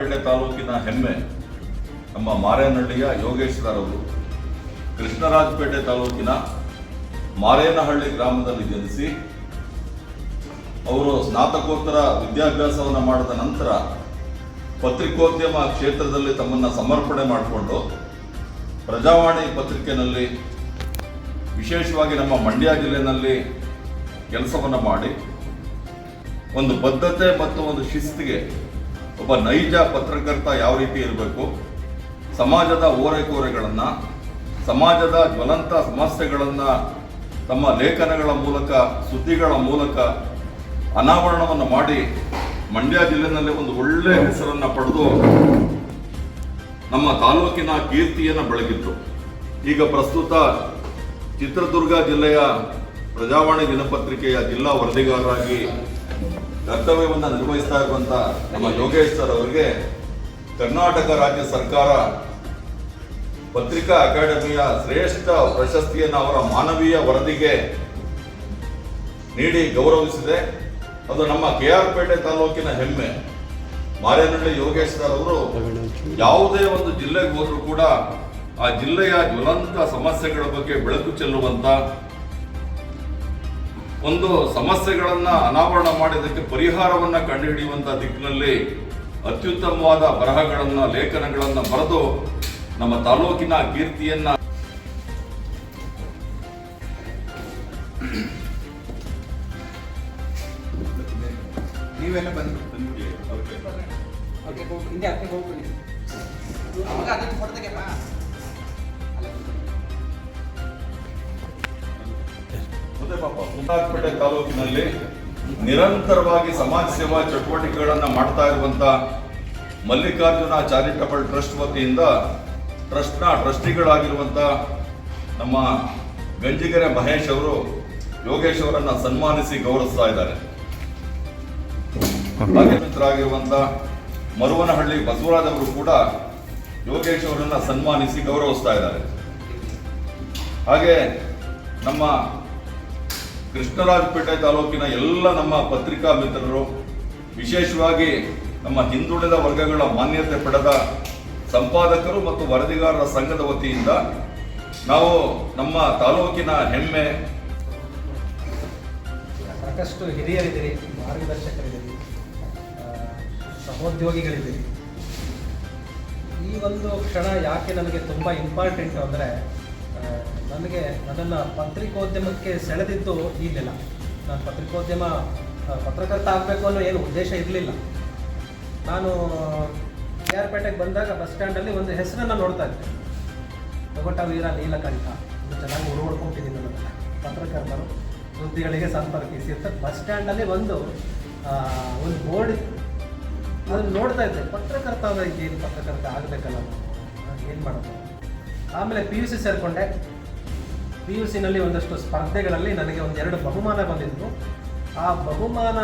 ತಾಲೂಕಿನ ಹೆಮ್ಮೆ ನಮ್ಮ ಮಾರೇನಹಳ್ಳಿಯ ಯೋಗೇಶ್ವರವರು ಕೃಷ್ಣರಾಜಪೇಟೆ ತಾಲೂಕಿನ ಮಾರೇನಹಳ್ಳಿ ಗ್ರಾಮದಲ್ಲಿ ಜನಿಸಿ, ಅವರು ಸ್ನಾತಕೋತ್ತರ ವಿದ್ಯಾಭ್ಯಾಸವನ್ನು ಮಾಡಿದ ನಂತರ ಪತ್ರಿಕೋದ್ಯಮ ಕ್ಷೇತ್ರದಲ್ಲಿ ತಮ್ಮನ್ನು ಸಮರ್ಪಣೆ ಮಾಡಿಕೊಂಡು ಪ್ರಜಾವಾಣಿ ಪತ್ರಿಕೆಯಲ್ಲಿ ವಿಶೇಷವಾಗಿ ನಮ್ಮ ಮಂಡ್ಯ ಜಿಲ್ಲೆಯಲ್ಲಿ ಕೆಲಸವನ್ನು ಮಾಡಿ ಒಂದು ಬದ್ಧತೆ ಮತ್ತು ಒಂದು ಶಿಸ್ತಿಗೆ ಒಬ್ಬ ನೈಜ ಪತ್ರಕರ್ತ ಯಾವ ರೀತಿ ಇರಬೇಕು? ಸಮಾಜದ ಓರೆಕೋರೆಗಳನ್ನು, ಸಮಾಜದ ಜ್ವಲಂತ ಸಮಸ್ಯೆಗಳನ್ನು ತಮ್ಮ ಲೇಖನಗಳ ಮೂಲಕ, ಸುದ್ದಿಗಳ ಮೂಲಕ ಅನಾವರಣವನ್ನು ಮಾಡಿ ಮಂಡ್ಯ ಜಿಲ್ಲೆನಲ್ಲಿ ಒಂದು ಒಳ್ಳೆಯ ಹೆಸರನ್ನು ಪಡೆದು ನಮ್ಮ ತಾಲೂಕಿನ ಕೀರ್ತಿಯನ್ನು ಬೆಳಗಿದ್ರು ಈಗ ಪ್ರಸ್ತುತ ಚಿತ್ರದುರ್ಗ ಜಿಲ್ಲೆಯ ಪ್ರಜಾವಾಣಿ ದಿನಪತ್ರಿಕೆಯ ಜಿಲ್ಲಾ ವರದಿಗಾರರಾಗಿ ಕರ್ತವ್ಯವನ್ನು ನಿರ್ವಹಿಸ್ತಾ ಇರುವಂತ ನಮ್ಮ ಯೋಗೇಶ್ ಸರ್ ಅವರಿಗೆ ಕರ್ನಾಟಕ ರಾಜ್ಯ ಸರ್ಕಾರ ಪತ್ರಿಕಾ ಅಕಾಡೆಮಿಯ ಶ್ರೇಷ್ಠ ಪ್ರಶಸ್ತಿಯನ್ನು ಅವರ ಮಾನವೀಯ ವರದಿಗೆ ನೀಡಿ ಗೌರವಿಸಿದೆ. ಅದು ನಮ್ಮ ಕೆ ಆರ್ ಪೇಟೆ ತಾಲೂಕಿನ ಹೆಮ್ಮೆ. ಮಾರೇನಹಳ್ಳಿ ಯೋಗೇಶ್ ಸರ್ ಅವರು ಯಾವುದೇ ಒಂದು ಜಿಲ್ಲೆಗೆ ಹೋದರೂ ಕೂಡ ಆ ಜಿಲ್ಲೆಯ ಜ್ವಲಂತ ಸಮಸ್ಯೆಗಳ ಬಗ್ಗೆ ಬೆಳಕು ಚೆಲ್ಲುವಂತ ಒಂದು ಸಮಸ್ಯೆಗಳನ್ನ ಅನಾವರಣ ಮಾಡಿದ್ದಕ್ಕೆ ಪರಿಹಾರವನ್ನ ಕಂಡುಹಿಡಿಯುವಂತ ದಿಕ್ಕಿನಲ್ಲಿ ಅತ್ಯುತ್ತಮವಾದ ಬರಹಗಳನ್ನ ಲೇಖನಗಳನ್ನ ಬರೆದು ನಮ್ಮ ತಾಲೂಕಿನ ಕೀರ್ತಿಯನ್ನ ನೀವೆಲ್ಲ ಬಂದು ಹೋಗಿ ಹೋಗ್ಬಿಡಿ. ಅವಾಗ ಅದಕ್ಕೆ ಪಾಪ. ತಾಲೂಕಿನಲ್ಲಿ ನಿರಂತರವಾಗಿ ಸಮಾಜ ಸೇವಾ ಚಟುವಟಿಕೆಗಳನ್ನ ಮಾಡ್ತಾ ಇರುವಂತ ಮಲ್ಲಿಕಾರ್ಜುನ ಚಾರಿಟಬಲ್ ಟ್ರಸ್ಟ್ ವತಿಯಿಂದ ಟ್ರಸ್ಟ್ನ ಟ್ರಸ್ಟಿಗಳಾಗಿರುವಂತ ನಮ್ಮ ಗಂಜಿಗೆರೆ ಮಹೇಶ್ ಅವರು ಯೋಗೇಶ್ ಅವರನ್ನ ಸನ್ಮಾನಿಸಿ ಗೌರವಿಸ್ತಾ ಇದ್ದಾರೆ. ಹಾಗೆ ಮಿತ್ರರಾಗಿರುವಂತ ಮರುವನಹಳ್ಳಿ ಬಸವರಾಜ್ ಅವರು ಕೂಡ ಯೋಗೇಶ್ ಅವರನ್ನ ಸನ್ಮಾನಿಸಿ ಗೌರವಿಸ್ತಾ ಇದ್ದಾರೆ. ಹಾಗೆ ನಮ್ಮ ಕೃಷ್ಣರಾಜಪೇಟೆ ತಾಲೂಕಿನ ಎಲ್ಲ ನಮ್ಮ ಪತ್ರಿಕಾ ಮಿತ್ರರು, ವಿಶೇಷವಾಗಿ ನಮ್ಮ ಹಿಂದುಳಿದ ವರ್ಗಗಳ ಮಾನ್ಯತೆ ಪಡೆದ ಸಂಪಾದಕರು ಮತ್ತು ವರದಿಗಾರರ ಸಂಘದ ವತಿಯಿಂದ ನಾವು ನಮ್ಮ ತಾಲೂಕಿನ ಹೆಮ್ಮೆ ಸಾಕಷ್ಟು ಹಿರಿಯರಿದ್ದೀರಿ, ಮಾರ್ಗದರ್ಶಕರಿದ್ದೀರಿ ಸಹೋದ್ಯೋಗಿಗಳಿದ್ದೀರಿ. ಈ ಒಂದು ಕ್ಷಣ ಯಾಕೆ ನನಗೆ ತುಂಬ ಇಂಪಾರ್ಟೆಂಟ್ ಅಂದರೆ ನನಗೆ ನನ್ನನ್ನು ಪತ್ರಿಕೋದ್ಯಮಕ್ಕೆ ಸೆಳೆದಿದ್ದು ದಿನ. ನಾನು ಪತ್ರಿಕೋದ್ಯಮ ಪತ್ರಕರ್ತ ಆಗಬೇಕು ಅನ್ನೋ ಏನು ಉದ್ದೇಶ ಇರಲಿಲ್ಲ. ನಾನು ಕೆ ಆರ್ ಪೇಟೆಗೆ ಬಂದಾಗ ಬಸ್ ಸ್ಟ್ಯಾಂಡಲ್ಲಿ ಒಂದು ಹೆಸರನ್ನು ನೋಡ್ತಾ ಇದ್ದೆ. ತೊಗೊಟ್ಟ ವೀರ ನೀಲಕಂಠ. ಚೆನ್ನಾಗಿ ಉರುವಡ್ಕೊಂಡಿದ್ದೀನಿ ನನ್ನ ಪತ್ರಕರ್ತರು ಸುದ್ದಿಗಳಿಗೆ ಸಂಪರ್ಕಿಸಿ ಅಂತ ಬಸ್ ಸ್ಟ್ಯಾಂಡಲ್ಲಿ ಒಂದು ಒಂದು ಬೋರ್ಡ್ ಅದನ್ನು ನೋಡ್ತಾ ಇದ್ದೆ. ಪತ್ರಕರ್ತ ಅಂದರೆ ಏನು ಪತ್ರಕರ್ತ ಆಗಬೇಕಲ್ಲ. ಏನು ಮಾಡೋದು? ಆಮೇಲೆ ಪಿ ಯು ಸಿ ಸೇರಿಕೊಂಡೆ. ಪಿ ಯು ಸಿನಲ್ಲಿ ಒಂದಷ್ಟು ಸ್ಪರ್ಧೆಗಳಲ್ಲಿ ನನಗೆ ಒಂದೆರಡು ಬಹುಮಾನ ಬಂದಿತ್ತು ಆ ಬಹುಮಾನ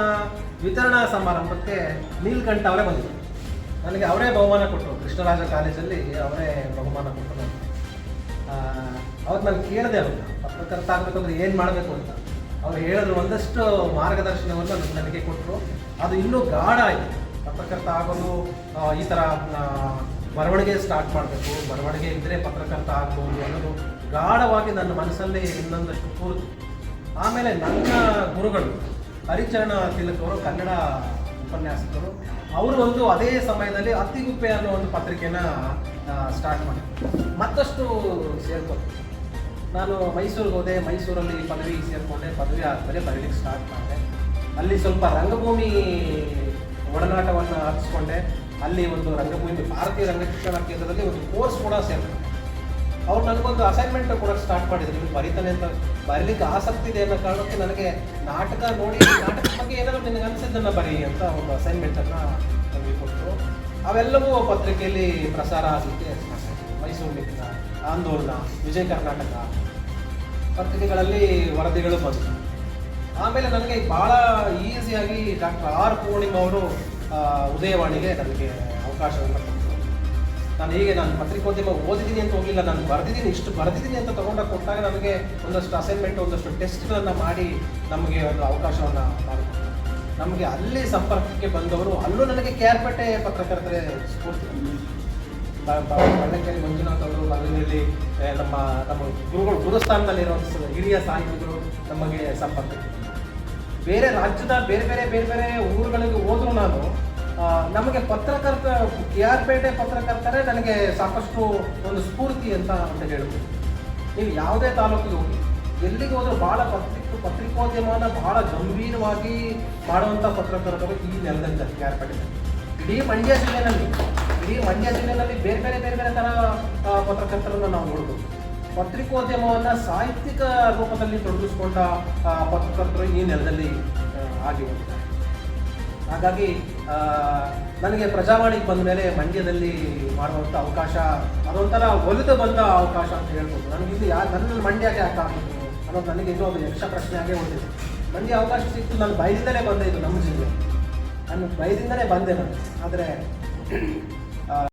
ವಿತರಣಾ ಸಮಾರಂಭಕ್ಕೆ ನೀಲ್ಕಂಠ ಅವರೇ ಬಂದಿದ್ದರು ನನಗೆ ಅವರೇ ಬಹುಮಾನ ಕೊಟ್ಟರು. ಕೃಷ್ಣರಾಜ ಕಾಲೇಜಲ್ಲಿ ಅವರೇ ಬಹುಮಾನ ಕೊಟ್ಟರು. ಅವತ್ತು ನಾನು ಕೇಳಿದೆ ಅವ್ರನ್ನ. ಪತ್ರಕರ್ತ ಆಗಬೇಕಂದ್ರೆ ಏನು ಮಾಡಬೇಕು ಅಂತ. ಅವ್ರು ಹೇಳಿದ್ರು ಒಂದಷ್ಟು ಮಾರ್ಗದರ್ಶನವನ್ನು ನನ್- ನನಗೆ ಕೊಟ್ಟರು ಅದು ಇನ್ನೂ ಗಾಢ ಆಯಿತು. ಪತ್ರಕರ್ತ ಆಗೋದು ಈ ಥರ ಬರವಣಿಗೆ ಸ್ಟಾರ್ಟ್ ಮಾಡಬೇಕು, ಬರವಣಿಗೆ ಇದ್ದರೆ ಪತ್ರಕರ್ತ ಆಗ್ಬೋದು ಅನ್ನೋದು ಗಾಢವಾಗಿ ನನ್ನ ಮನಸ್ಸಲ್ಲಿ ಇನ್ನೊಂದಷ್ಟು ಕೂರಿತು ಆಮೇಲೆ ನನ್ನ ಗುರುಗಳು, ಹರಿಚರಣ ತಿಲಕವರು ಕನ್ನಡ ಉಪನ್ಯಾಸಕರು, ಅವರು ಒಂದು ಅದೇ ಸಮಯದಲ್ಲಿ ಅತ್ತಿಗುಪ್ಪೆ ಅನ್ನೋ ಒಂದು ಪತ್ರಿಕೆನ ಸ್ಟಾರ್ಟ್ ಮಾಡಿದ್ರು. ಮತ್ತಷ್ಟು ಸೇರ್ಕೊಂಡು ನಾನು ಮೈಸೂರಿಗೆ ಹೋದೆ, ಮೈಸೂರಲ್ಲಿ ಪದವಿ ಸೇರಿಕೊಂಡೆ, ಪದವಿ ಆದಮೇಲೆ ಬರೀಲಿಕ್ಕೆ ಸ್ಟಾರ್ಟ್ ಮಾಡಿದೆ. ಅಲ್ಲಿ ಸ್ವಲ್ಪ ರಂಗಭೂಮಿ ಒಡನಾಟವನ್ನು ಹಚ್ಕೊಂಡೆ ಅಲ್ಲಿ ಒಂದು ರಂಗಭೂಮಿ, ಭಾರತೀಯ ರಂಗಶಿಕ್ಷಣ ಕೇಂದ್ರದಲ್ಲಿ ಒಂದು ಕೋರ್ಸ್ ಕೂಡ ಸೇರ್ತದೆ ಅವ್ರು ನನಗೊಂದು ಅಸೈನ್ಮೆಂಟ್ ಕೊಡೋಕೆ ಸ್ಟಾರ್ಟ್ ಮಾಡಿದ್ರು. ನೀವು ಬರೀತಾನೆ ಅಂತ ಬರೀಲಿಕ್ಕೆ ಆಸಕ್ತಿ ಇದೆ ಅನ್ನೋ ಕಾರಣಕ್ಕೆ ನನಗೆ ನಾಟಕ ನೋಡಿ ನಾಟಕ ಬಗ್ಗೆ ಏನಾದರೂ ನಿನಗೆ ಅನಿಸಿದ್ದನ್ನು ಬರಿ ಅಂತ ಒಂದು ಅಸೈನ್ಮೆಂಟನ್ನು ನಮಗೆ ಕೊಟ್ಟರು ಅವೆಲ್ಲವೂ ಪತ್ರಿಕೆಯಲ್ಲಿ ಪ್ರಸಾರ ಆಗಲಿಕ್ಕೆ ಮೈಸೂರಿನ ಆಂದೋಲನ, ವಿಜಯ ಕರ್ನಾಟಕ ಪತ್ರಿಕೆಗಳಲ್ಲಿ ವರದಿಗಳು ಬಂತು. ಆಮೇಲೆ ನನಗೆ ಭಾಳ ಈಸಿಯಾಗಿ ಡಾಕ್ಟರ್ ಆರ್ ಪೂರ್ಣಿಮಾ ಅವರು ಉದಯವಾಣಿಗೆ ನನಗೆ ಅವಕಾಶವನ್ನು ನಾನು ಹೀಗೆ ನಾನು ಪತ್ರಿಕೋದ್ಯಮ ಓದಿದ್ದೀನಿ ಅಂತ ಹೋಗಲಿಲ್ಲ, ನಾನು ಬರೆದಿದ್ದೀನಿ, ಇಷ್ಟು ಬರೆದಿದ್ದೀನಿ ಅಂತ ತಗೊಂಡಾಗ ಕೊಟ್ಟಾಗ ನಮಗೆ ಒಂದಷ್ಟು ಅಸೈನ್ಮೆಂಟ್ ಒಂದಷ್ಟು ಟೆಸ್ಟ್ಗಳನ್ನು ಮಾಡಿ ನಮಗೆ ಒಂದು ಅವಕಾಶವನ್ನು ಮಾಡಿಕೊಟ್ಟರು ನಮಗೆ ಅಲ್ಲಿ ಸಂಪರ್ಕಕ್ಕೆ ಬಂದವರು, ಅಲ್ಲೂ ನನಗೆ ಕೆ ಆರ್ ಪೇಟೆ ಪತ್ರಕರ್ತರೇ ಸ್ಫೂರ್ತಿ ಬಳ್ಳಕೇರಿ ಮಂಜುನಾಥ್ ಅವರು ಬಳ್ಳಂಗಿಯಲ್ಲಿ ನಮ್ಮ ನಮ್ಮ ಗುರುಗಳು ಗುರುಸ್ಥಾನದಲ್ಲಿರುವಂಥ ಹಿರಿಯ ಸಾಹಿತಿಗಳು ನಮಗೆ ಸಂಪರ್ಕಕ್ಕೆ. ಬೇರೆ ರಾಜ್ಯದ ಬೇರೆ ಬೇರೆ ಬೇರೆ ಬೇರೆ ಊರುಗಳಿಗೆ ಹೋದ್ರು ನಾನು ನಮಗೆ ಪತ್ರಕರ್ತ, ಕೆ ಆರ್ ಪೇಟೆ ಪತ್ರಕರ್ತರೇ ನನಗೆ ಸಾಕಷ್ಟು ಒಂದು ಸ್ಫೂರ್ತಿ ಅಂತ ಅಂತ ಹೇಳ್ಬೋದು. ನೀವು ಯಾವುದೇ ತಾಲೂಕಿಗೆ ಹೋಗಿ ಎಲ್ಲಿಗೆ ಹೋದ್ರೂ ಬಹಳ ಪತ್ರಿಕ ಪತ್ರಿಕೋದ್ಯಮನ ಬಹಳ ಗಂಭೀರವಾಗಿ ಮಾಡುವಂಥ ಪತ್ರಕರ್ತರು ಈ ನೆಲದಲ್ಲಿ ಕೆ ಆರ್ ಪೇಟೆ. ಇಡೀ ಮಂಡ್ಯ ಜಿಲ್ಲೆಯಲ್ಲಿ ಇಡೀ ಮಂಡ್ಯ ಜಿಲ್ಲೆಯಲ್ಲಿ ಬೇರೆ ಬೇರೆ ಬೇರೆ ಬೇರೆ ಥರ ಪತ್ರಕರ್ತರನ್ನು ನಾವು ನೋಡ್ಬೋದು. ಪತ್ರಿಕೋದ್ಯಮವನ್ನು ಸಾಹಿತ್ಯಿಕ ರೂಪದಲ್ಲಿ ತೊಡಗಿಸ್ಕೊಂಡ ಪತ್ರಕರ್ತರು ಈ ನೆಲದಲ್ಲಿ ಆಗಿ ಹಾಗಾಗಿ ನನಗೆ ಪ್ರಜಾವಾಣಿಗೆ ಬಂದ ಮೇಲೆ ಮಂಡ್ಯದಲ್ಲಿ ಮಾಡುವಂಥ ಅವಕಾಶ, ಅದೊಂಥರ ಒಲಿದು ಬಂದ ಅವಕಾಶ ಅಂತ ಹೇಳ್ಬೋದು. ನನಗೆ ಇದು ಯಾ ನನ್ನ ಮಂಡ್ಯಕ್ಕೆ ಯಾಕೆ ಆಗಿತ್ತು ಅನ್ನೋದು ನನಗೆ ಇನ್ನೂ ಒಂದು ಯಕ್ಷ ಪ್ರಶ್ನೆ ಆಗೇ ಉಳಿದಿದೆ. ಮಂಡ್ಯ ಅವಕಾಶ ಸಿಕ್ತು ನಾನು ಬಯದಿಂದಲೇ ಬಂದೆ ಇದು ನಮ್ಮ ಜಿಲ್ಲೆ. ನಾನು ಬಯದಿಂದಲೇ ಬಂದೆ ನಾನು. ಆದರೆ